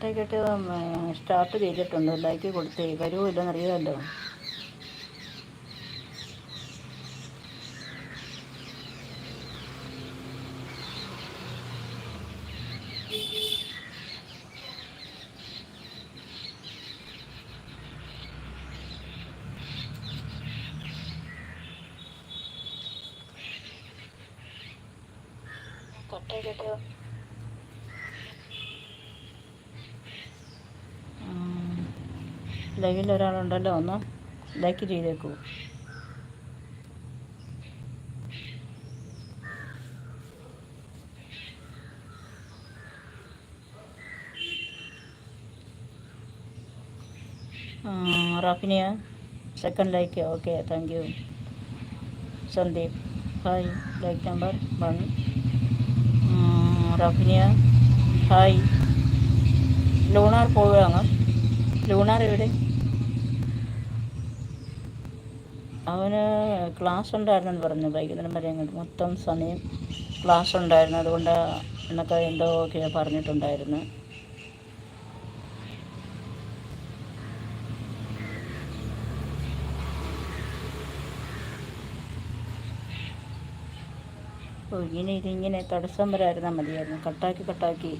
കട്ടയ്ക്കിട്ട് start ചെയ്തിട്ടുണ്ട്. Like കൊടുത്തേ. വരുമോ ഇല്ലെന്നറിയാമല്ലോ കട്ടയ്ക്കിട്ട് ലൈവിൽ ഒരാളുണ്ടല്ലോ ഒന്ന് like ചെയ്തേക്കൂ. Raphinha second like okay thank you Sandeep hi like number one Raphinha hi Lunar പോവുകയാണ്? ലൂണാർ എവിടെ? അവന് ക്ലാസ് ഉണ്ടായിരുന്നെന്ന് പറഞ്ഞു. വൈകുന്നേരം വരെ അങ്ങോട്ട്. മൊത്തം സമയം ക്ലാസ് ഉണ്ടായിരുന്നു. അതുകൊണ്ട് എന്നൊക്കെ എന്തോ ഒക്കെ പറഞ്ഞിട്ടുണ്ടായിരുന്നു. ഇങ്ങനെ ഇതിങ്ങനെ തടസ്സം വരായിരുന്നാൽ മതിയായിരുന്നു. കട്ടാക്കി കട്ടാക്കി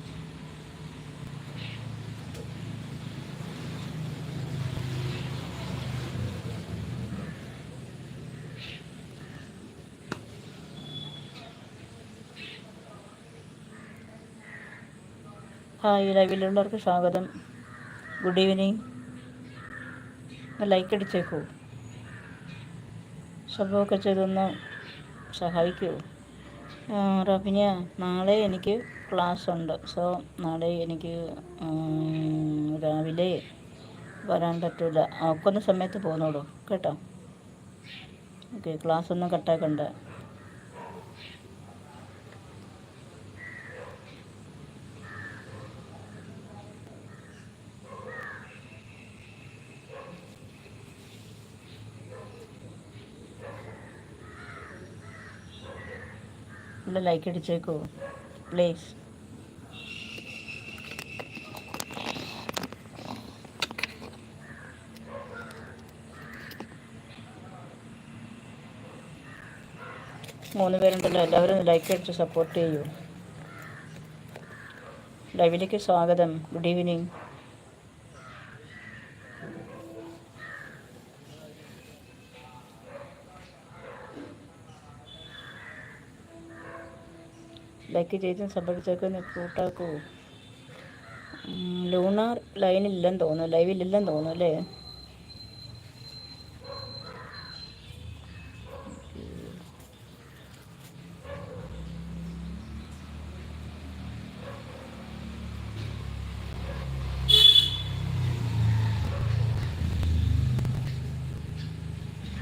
ഹായ് ലൈവിലുള്ളവർക്ക് സ്വാഗതം. ഗുഡ് ഈവനിങ് ലൈക്ക് അടിച്ചേക്കൂ. സംഭവമൊക്കെ ചെയ്തൊന്ന് സഹായിക്കൂ. റബിന നാളെ എനിക്ക് ക്ലാസ് ഉണ്ട്. സോ നാളെ എനിക്ക് രാവിലെ വരാൻ പറ്റില്ല ഒക്കൊന്ന സമയത്ത് പോന്നോളൂ. കേട്ടോ? ഓക്കെ ക്ലാസ് ഒന്നും കട്ടാക്കണ്ട ഉള്ള ലൈക്ക് അടിച്ചേക്കോ? പ്ലീസ് മൂന്ന് പേരുണ്ടല്ലോ എല്ലാവരും ലൈക്ക് അടിച്ച് സപ്പോർട്ട് ചെയ്യൂ. ലൈവിലേക്ക് സ്വാഗതം. ഗുഡ് ഈവനിങ് ലൈക്ക് ചെയ്ത് സബ്ബടിച്ചൊക്കെ കൂട്ടാക്കൂ ലൂണാർ ലൈനില്ലെന്ന് തോന്നുന്നു ലൈവിലില്ലെന്ന് തോന്നുന്നു അല്ലേ?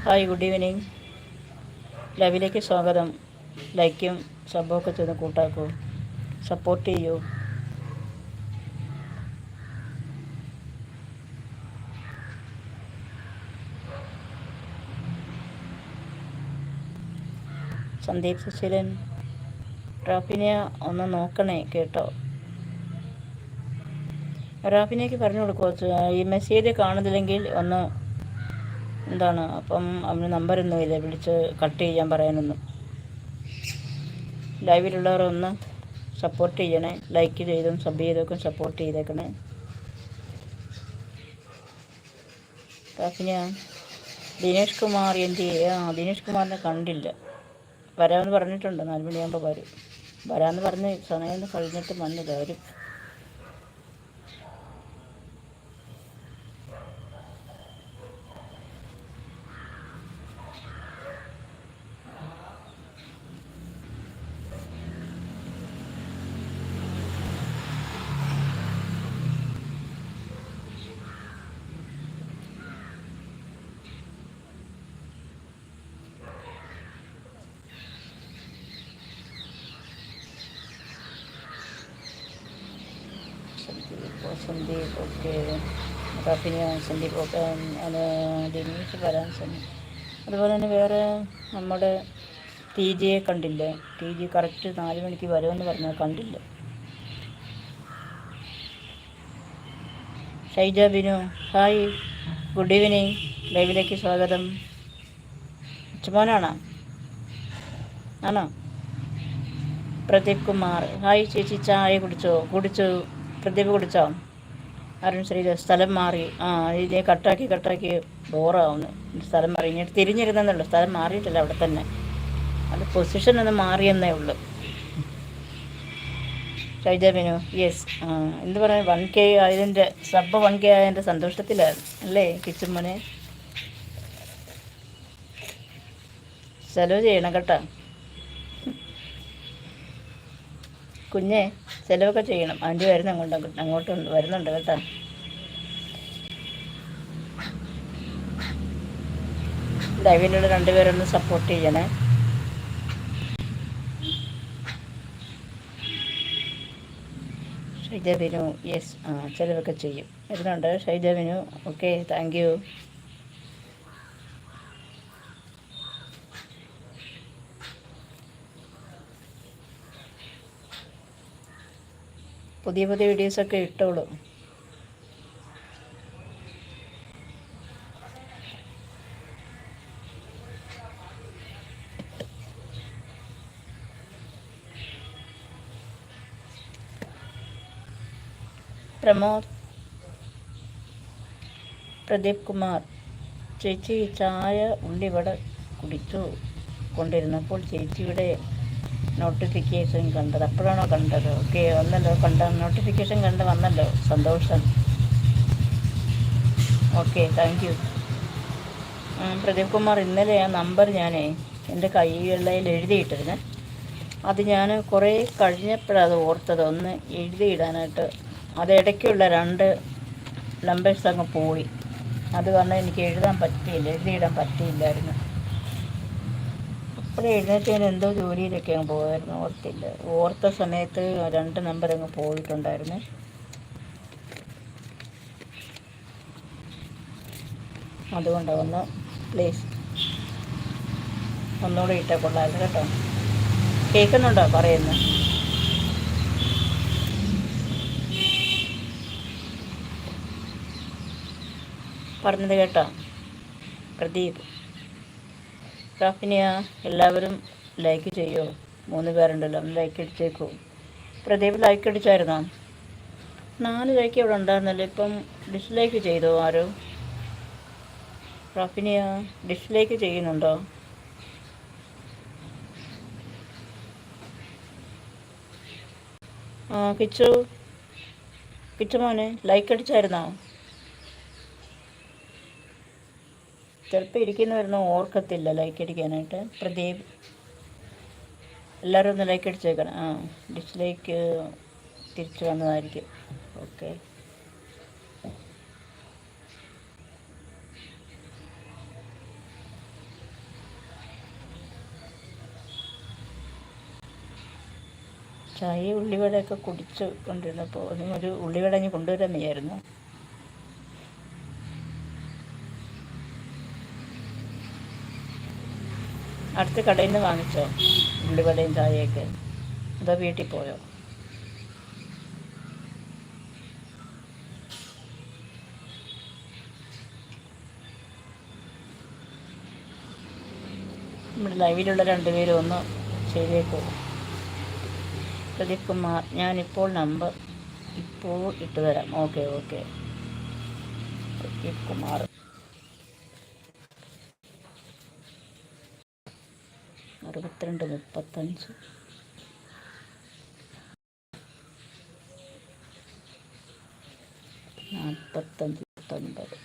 ഹായ് ഗുഡ് ഈവനിങ് ലൈവിലേക്ക് സ്വാഗതം. ലൈക്കും സബ്ബൊക്കെ ചെയ്യുന്ന കൂട്ടാക്കൂ. സപ്പോർട്ട് ചെയ്യൂ. സന്ദീപ് സുശീലൻ റാഫിനെ ഒന്ന് നോക്കണേ കേട്ടോ. റാഫിനേക്ക് പറഞ്ഞു കൊടുക്കുമോ ഈ മെസ്സേജ് കാണുന്നില്ലെങ്കിൽ ഒന്ന് എന്താണ് അപ്പം അവന് നമ്പറൊന്നുമില്ല വിളിച്ച് കട്ട് ചെയ്യാൻ പറയാനൊന്നും. ലൈവിലുള്ളവർ ഒന്ന് സപ്പോർട്ട് ചെയ്യണേ. ലൈക്ക് ചെയ്തും സബ് ചെയ്തൊക്കെ സപ്പോർട്ട് ചെയ്തേക്കണേ. പിന്നെ ദിനേഷ് കുമാർ എന്ത് ആ ദിനേഷ് കുമാറിനെ കണ്ടില്ല. വരാമെന്ന് പറഞ്ഞിട്ടുണ്ട്. നാല് മണിയാകുമ്പോൾ വരും. വരാമെന്ന് പറഞ്ഞ് സമയം കഴിഞ്ഞിട്ട് വന്നില്ല വരും സന്ദീപ് ഓക്കെ സന്ദീപ് ഒക്കെ അത് വരാൻ സമയം അതുപോലെ തന്നെ വേറെ നമ്മുടെ ടി ജിയെ കണ്ടില്ല? ടി ജി കറക്റ്റ് നാല് മണിക്ക് വരുമെന്ന് പറഞ്ഞാൽ കണ്ടില്ല? Shaija Binu hi. Good evening. ലൈവിലേക്ക് സ്വാഗതം. ചുമോനാണോ ആണോ? പ്രദീപ് കുമാർ. ഹായ് ചേച്ചി ചായ കുടിച്ചോ? കുടിച്ചു? പ്രദീപ് കുടിച്ചോ? അരുൺ ശ്രീധർ സ്ഥലം മാറി. ആ ഇതിനെ കട്ടാക്കി കട്ടാക്കി ബോറാവുന്നു. സ്ഥലം മാറി. ഇങ്ങനെ തിരിഞ്ഞിരുന്നെന്നുള്ളൂ സ്ഥലം മാറിയിട്ടില്ല അവിടെ തന്നെ. അത് പൊസിഷൻ ഒന്ന് മാറിയെന്നേ ഉള്ളൂ. ഷൈജ ബിനു യെസ്. എന്ത് പറയാൻ വൺ കെ ആയതിന്റെ സബ് വൺ കെ ആയതിന്റെ സന്തോഷത്തിലായിരുന്നു അല്ലേ കിച്ചുമ്മനെ ചെലവ് ചെയ്യണം കേട്ടോ. കുഞ്ഞെ ചിലവൊക്കെ ചെയ്യണം. ആന്റി വരുന്ന അങ്ങോട്ട് വരുന്നുണ്ട് കേട്ടോ. ലൈവിലുള്ള രണ്ടുപേരൊന്ന് സപ്പോർട്ട് ചെയ്യണേ. ഷൈജ ബിനു യെസ് ആ ചിലവൊക്കെ ചെയ്യും. വരുന്നുണ്ട്. Shaija Binu okay thank you പുതിയ പുതിയ വീഡിയോസൊക്കെ ഇട്ടോളൂ. പ്രമോദ് പ്രദീപ് കുമാർ ചേച്ചി ചായ ഉള്ളിവട കുടിച്ചു കൊണ്ടിരുന്നപ്പോൾ ചേച്ചിയുടെ നോട്ടിഫിക്കേഷൻ കണ്ടത്. അപ്പോഴാണോ കണ്ടത്? ഓക്കെ വന്നല്ലോ. കണ്ട നോട്ടിഫിക്കേഷൻ കണ്ട് വന്നല്ലോ. സന്തോഷം. Okay thank you Pradeep Kumar ഇന്നലെ ആ നമ്പർ ഞാനേ എന്റെ കൈകളിൽ എഴുതിയിട്ടിരുന്നു. അത് ഞാൻ കുറേ കഴിഞ്ഞപ്പോഴത് ഓർത്തത്. ഒന്ന് എഴുതിയിടാനായിട്ട്. അത് ഇടയ്ക്കുള്ള രണ്ട് നമ്പേഴ്സ് അങ്ങ് പോയി. അത് കാരണം എനിക്ക് എഴുതാൻ പറ്റിയില്ല എഴുതിയിടാൻ പറ്റിയില്ലായിരുന്നു. അപ്പോൾ എഴുന്നേറ്റ് ഞാൻ എന്തോ ജോലിയിലൊക്കെ അങ്ങ് പോകായിരുന്നു ഓർത്തില്ല. ഓർത്ത സമയത്ത് രണ്ട് നമ്പർ അങ്ങ് പോയിട്ടുണ്ടായിരുന്നു. അതുകൊണ്ട് ഒന്ന് പ്ലീസ് ഒന്നുകൂടെ ഇട്ടാൽ കൊള്ളാമായിരുന്നു കേട്ടോ. കേൾക്കുന്നുണ്ടോ പറയുന്നു? പറഞ്ഞത് കേട്ടോ. പ്രദീപ്. റാഫിനിയ എല്ലാവരും ലൈക്ക് ചെയ്യോ? മൂന്ന് പേരുണ്ടല്ലോ ലൈക്ക് അടിച്ചേക്കോ. പ്രദീപ് ലൈക്ക് അടിച്ചായിരുന്നോ? നാല് ലൈക്ക് ഇവിടെ ഉണ്ടായിരുന്നല്ലോ ഇപ്പം ഡിസ്ലൈക്ക് ചെയ്തോ ആരോ? റഫിനിയ ഡിസ്ലൈക്ക് ചെയ്യുന്നുണ്ടോ? ആ കിച്ചു. കിച്ചു മോനെ ലൈക്ക് അടിച്ചായിരുന്നോ? ചിലപ്പോൾ ഇരിക്കുന്നവരൊന്നും ഓർക്കത്തില്ല ലൈക്ക് അടിക്കാനായിട്ട്. പ്രദീപ് എല്ലാവരും ഒന്ന് ലൈക്ക് അടിച്ചേക്കണം. ആ ഡിസ്ലൈക്ക് തിരിച്ചു വന്നതായിരിക്കും. ഓക്കെ ചായ ഉള്ളിവടയൊക്കെ കുടിച്ച് കൊണ്ടിരുന്നപ്പോൾ ഒരു ഉള്ളിവട ഇനി കൊണ്ടുവരാൻ വയ്യായിരുന്നു. അടുത്ത കടയിൽ നിന്ന് വാങ്ങിച്ചോ ഉള്ളിവടയും ചായയൊക്കെ. അതോ വീട്ടിൽ പോയോ? നമ്മുടെ ലൈവിലുള്ള രണ്ടുപേരും ഒന്ന് ശരിയേക്കോ പ്രദീപ് കുമാർ ഞാനിപ്പോൾ നമ്പർ ഇപ്പോൾ ഇട്ടുതരാം ഓക്കെ ഓക്കെ. പ്രദീപ് കുമാർ. അറുപത്തിരണ്ട് മുപ്പത്തഞ്ച്. നാൽപ്പത്തഞ്ച് പത്തൊൻപത്.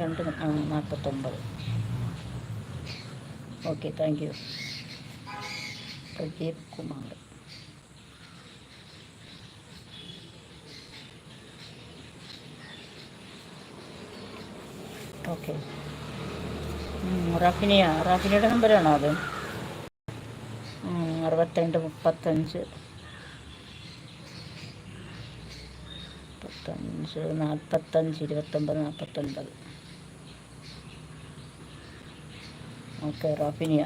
രണ്ട് നാൽപ്പത്തൊമ്പത് okay thank you Pradeep Kumar. Okay. Raphinha? റാഫിനിയുടെ നമ്പരാണോ അത്? അറുപത്തിരണ്ട് മുപ്പത്തഞ്ച്. മുപ്പത്തഞ്ച് നാൽപ്പത്തഞ്ച് ഇരുപത്തൊമ്പത് നാൽപ്പത്തൊൻപത് ഓക്കെ റാഫിനിയ.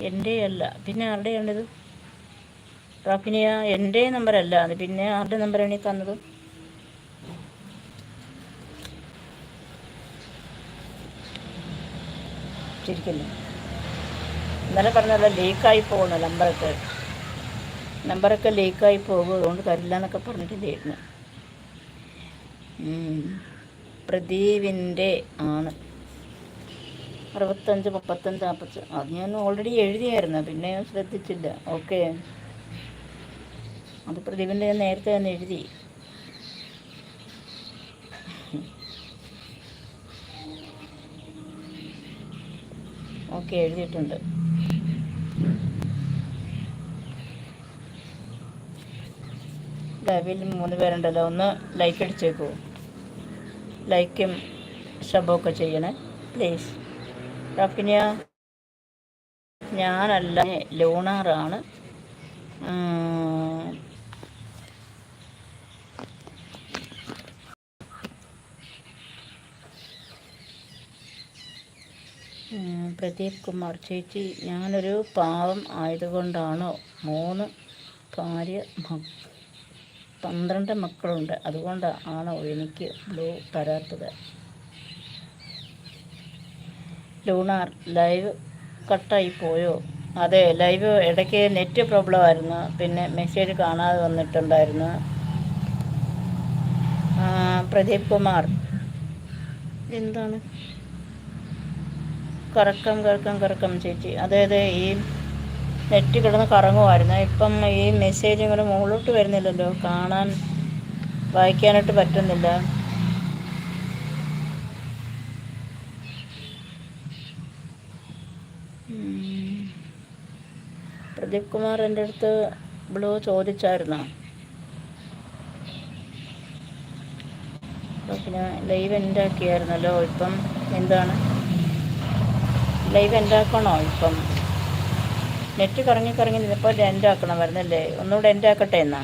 എന്റെ അല്ല പിന്നെ ആരുടെയാണിത്? റാഫിനിയ എന്റെ നമ്പറല്ല അത് പിന്നെ ആരുടെ നമ്പറാണ് ഈ തന്നത്? ശരിക്കല്ലേ ഇന്നലെ പറഞ്ഞല്ല ലീക്കായി പോകുന്നു നമ്പറൊക്കെ. നമ്പറൊക്കെ ലീക്കായി പോകും അതുകൊണ്ട് തരില്ല എന്നൊക്കെ പറഞ്ഞിട്ടില്ലായിരുന്നു. പ്രദീപിന്റെ ആണ്. അറുപത്തഞ്ച് മുപ്പത്തഞ്ച് നാൽപ്പത്തി അത് ഞാൻ ഓൾറെഡി എഴുതിയായിരുന്നു പിന്നെ ശ്രദ്ധിച്ചില്ല. ഓക്കെ അത് പ്രദീപിന്റെ ഞാൻ നേരത്തെ തന്നെ എഴുതി. ഓക്കെ എഴുതിയിട്ടുണ്ട്. ലൈവിൽ മൂന്ന് പേരുണ്ടല്ലോ ഒന്ന് ലൈക്ക് അടിച്ചേക്കൂ. ലൈക്കും ശബമൊക്കെ ചെയ്യണേ പ്ലീസ് റഫിനിയ ഞാനല്ല ലൂണാറാണ്. പ്രദീപ് കുമാർ ചേച്ചി ഞാനൊരു പാവം ആയതുകൊണ്ടാണോ? മൂന്ന് ഭാര്യ പന്ത്രണ്ട് മക്കളുണ്ട്. അതുകൊണ്ട് ആണോ എനിക്ക് ബ്ലൂ തരാത്തത്? ലൂണാർ ലൈവ് കട്ടായി പോയോ? അതെ ലൈവ് ഇടയ്ക്ക് നെറ്റ് പ്രോബ്ലം ആയിരുന്നു. പിന്നെ മെസ്സേജ് കാണാതെ വന്നിട്ടുണ്ടായിരുന്നു. പ്രദീപ് കുമാർ. എന്താണ്? കറക്കം കറക്കം കറക്കം ചേച്ചി. അതായത് ഈ നെറ്റ് കിടന്ന് കറങ്ങുമായിരുന്നു ഇപ്പം ഈ മെസ്സേജ് ഇങ്ങനെ മുകളിലോട്ട് വരുന്നില്ലല്ലോ. കാണാൻ വായിക്കാനായിട്ട് പറ്റുന്നില്ല. പ്രദീപ് കുമാർ എന്റെ അടുത്ത് ബ്ലൂ ചോദിച്ചായിരുന്നു. പിന്നെ ലൈവ് എന്റെ ആക്കിയായിരുന്നല്ലോ. ഇപ്പം എന്താണ്? ലൈവ് എന്റെ ആക്കണോ ഇപ്പം? നെറ്റ് കറങ്ങി കറങ്ങി നിന്നപ്പോൾ എന്റെ ആക്കണമായിരുന്നല്ലേ ഒന്നുകൂടെ എന്റെ ആക്കട്ടെ എന്നാ?